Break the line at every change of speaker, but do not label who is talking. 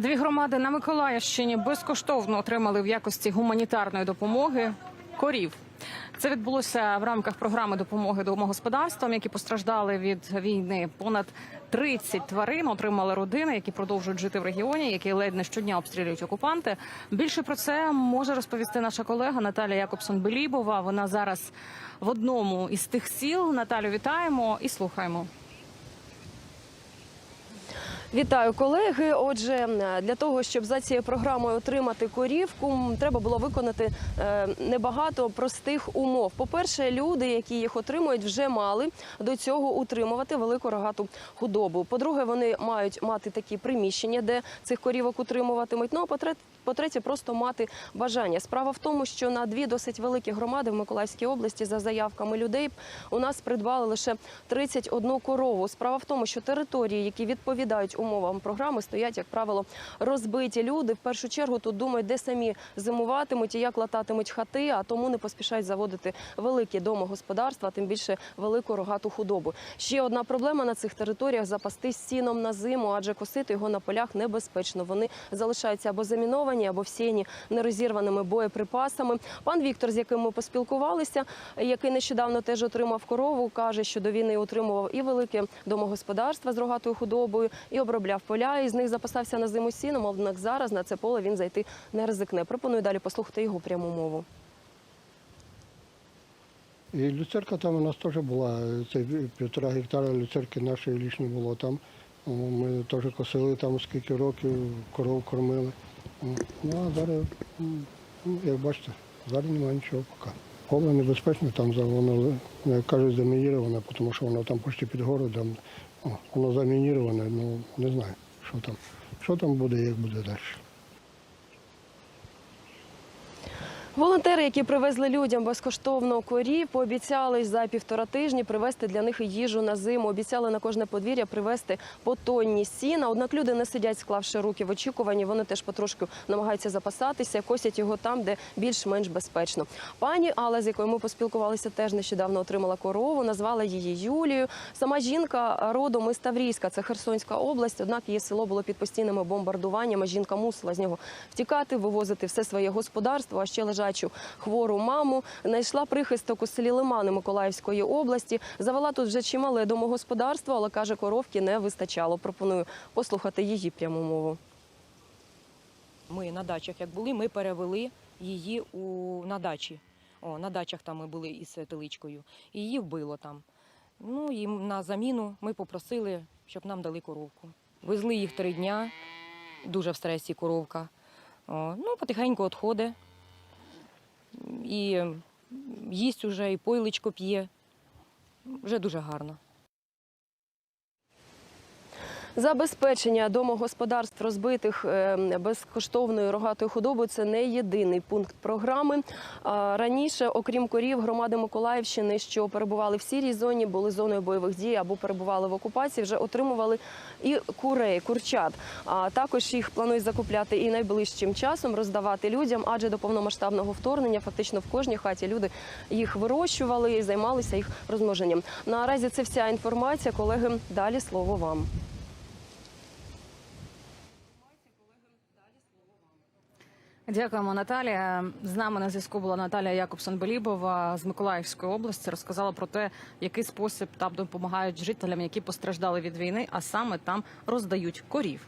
Дві громади на Миколаївщині безкоштовно отримали в якості гуманітарної допомоги корів. Це відбулося в рамках програми допомоги домогосподарствам, які постраждали від війни. Понад 30 тварин отримали родини, які продовжують жити в регіоні, які ледь не щодня обстрілюють окупанти. Більше про це може розповісти наша колега Наталія Якобсон Белібова. Вона зараз в одному із тих сіл. Наталю, вітаємо і слухаємо.
Вітаю колеги. Отже, для того, щоб за цією програмою отримати корівку, треба було виконати е, небагато простих умов. По-перше, люди, які їх отримують, вже мали до цього утримувати велику рогату худобу. По-друге, вони мають мати такі приміщення, де цих корівок утримуватимуть. Ну а по-третє, по-третє, просто мати бажання. Справа в тому, що на дві досить великі громади в Миколаївській області за заявками людей у нас придбали лише 31 корову. Справа в тому, що території, які відповідають умовам програми, стоять, як правило, розбиті люди. В першу чергу тут думають, де самі зимуватимуть і як лататимуть хати, а тому не поспішають заводити великі домогосподарства, тим більше велику рогату худобу. Ще одна проблема на цих територіях запастись сіном на зиму, адже косити його на полях небезпечно. Вони залишаються або заміновані, або всіяні нерозірваними боєприпасами. Пан Віктор, з яким ми поспілкувалися, який нещодавно теж отримав корову, каже, що до війни утримував і велике домогосподарство з рогатою худобою, і обробляв поля. І з них запасався на зиму сіном. Однак зараз на це поле він зайти не ризикне. Пропоную далі послухати його пряму мову.
І люцерка там у нас теж була. Це півтора гектара люцерки нашої лічні було там. Ми теж косили там скільки років, коров кормили. Ну а зараз, ну, як бачите, зараз немає нічого поки. Поле небезпечне, там воно, як кажуть, замініроване, тому що воно там почти під городом. О, Воно замініроване, ну не знаю, що там. Що там буде, як буде далі.
Волонтери, які привезли людям безкоштовно корів, пообіцяли за півтора тижні привезти для них їжу на зиму. Обіцяли на кожне подвір'я привезти по тонні сіна. Однак люди не сидять, склавши руки в очікуванні. Вони теж потрошку намагаються запасатися, косять його там, де більш-менш безпечно. Пані Алла, з якою ми поспілкувалися, теж нещодавно отримала корову. Назвала її Юлією. Сама жінка родом із Таврійська, це Херсонська область. Однак її село було під постійними бомбардуваннями. Жінка мусила з нього втікати, вивозити все своє господарство, а ще лежачу хвору маму. Знайшла прихисток у селі Лимани Миколаївської області. Завела тут вже чимале домогосподарство, але каже, коровки не вистачало. Пропоную послухати її пряму мову.
Ми на дачах як були, ми перевели її у, на дачі. О, на дачах там ми були із теличкою. І її вбило там. Ну і на заміну ми попросили, щоб нам дали коровку. Везли їх три дня, дуже в стресі коровка. О, ну, потихеньку відходить. І їсть уже, і пойличко п'є. Вже дуже гарно.
Забезпечення домогосподарств розбитих е, безкоштовною рогатою худобою це не єдиний пункт програми. Раніше, окрім корів, громади Миколаївщини, що перебували в сірій зоні, були зоною бойових дій або перебували в окупації, вже отримували і курей, курчат. А також їх планують закупляти і найближчим часом роздавати людям, адже до повномасштабного вторгнення фактично в кожній хаті люди їх вирощували і займалися їх розмноженням. Наразі це вся інформація. Колеги, далі слово вам.
Дякуємо, Наталія. З нами на зв'язку була Наталія Якобсон Белібова з Миколаївської області. Розказала про те, який спосіб там допомагають жителям, які постраждали від війни, а саме там роздають корів.